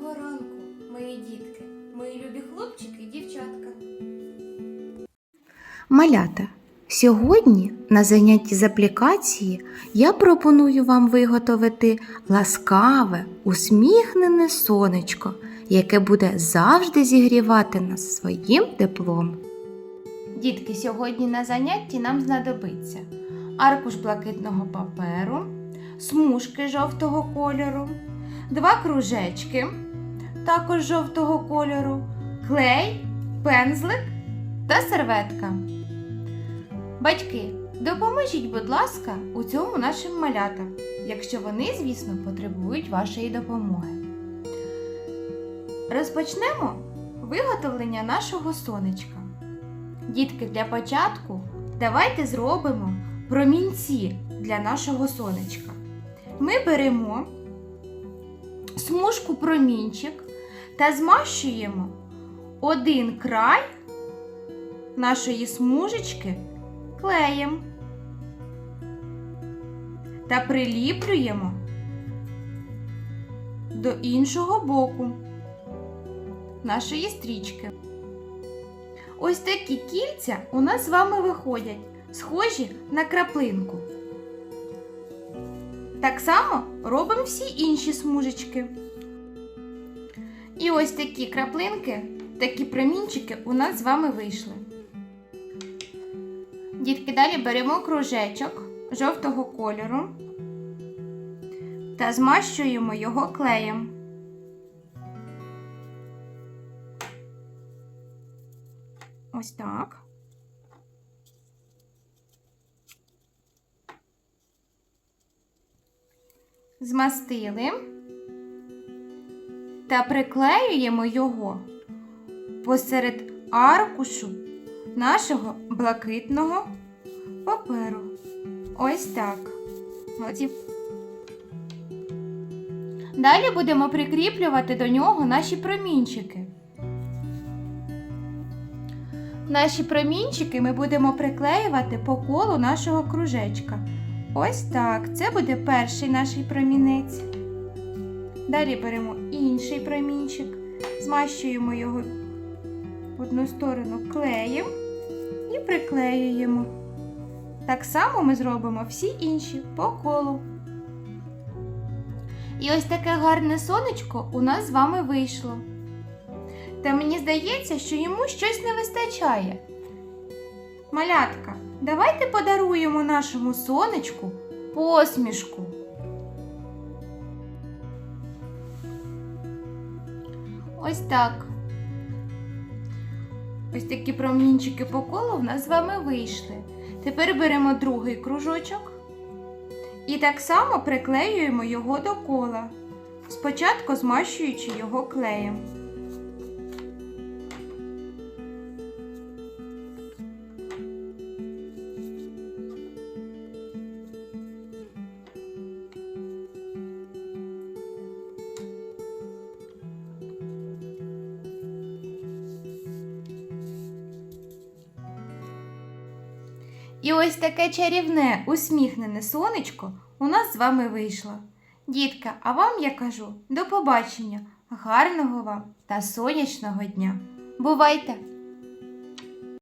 Доброго ранку, мої дітки, мої любі хлопчики і дівчатка. Малята, сьогодні на занятті з аплікації я пропоную вам виготовити ласкаве, усміхнене сонечко, яке буде завжди зігрівати нас своїм теплом. Дітки, сьогодні на занятті нам знадобиться аркуш блакитного паперу, смужки жовтого кольору, два кружечки, також жовтого кольору, клей, пензлик та серветка. Батьки, допоможіть, будь ласка, у цьому нашим малятам, якщо вони, звісно, потребують вашої допомоги. Розпочнемо виготовлення нашого сонечка. Дітки, для початку давайте зробимо промінці для нашого сонечка. Ми беремо смужку промінчик та змащуємо один край нашої смужечки клеєм та приліплюємо до іншого боку нашої стрічки. Ось такі кільця у нас з вами виходять, схожі на краплинку. Так само робимо всі інші смужечки. І ось такі краплинки, такі промінчики у нас з вами вийшли. Дітки, далі беремо кружечок жовтого кольору та змащуємо його клеєм. Ось так. Змастили та приклеюємо його посеред аркушу нашого блакитного паперу. Ось так. Далі будемо прикріплювати до нього наші промінчики. Наші промінчики ми будемо приклеювати по колу нашого кружечка. Ось так. Це буде перший наш промінець. Далі беремо інший промінчик, змащуємо його в одну сторону клеєм і приклеюємо. Так само ми зробимо всі інші по колу. І ось таке гарне сонечко у нас з вами вийшло. Та мені здається, що йому щось не вистачає. Малятка, давайте подаруємо нашому сонечку посмішку. Ось так. Ось такі промінчики по колу в нас з вами вийшли. Тепер беремо другий кружочок і так само приклеюємо його до кола, спочатку змащуючи його клеєм. І ось таке чарівне, усміхнене сонечко у нас з вами вийшло. Дітка, а вам я кажу до побачення, гарного вам та сонячного дня. Бувайте!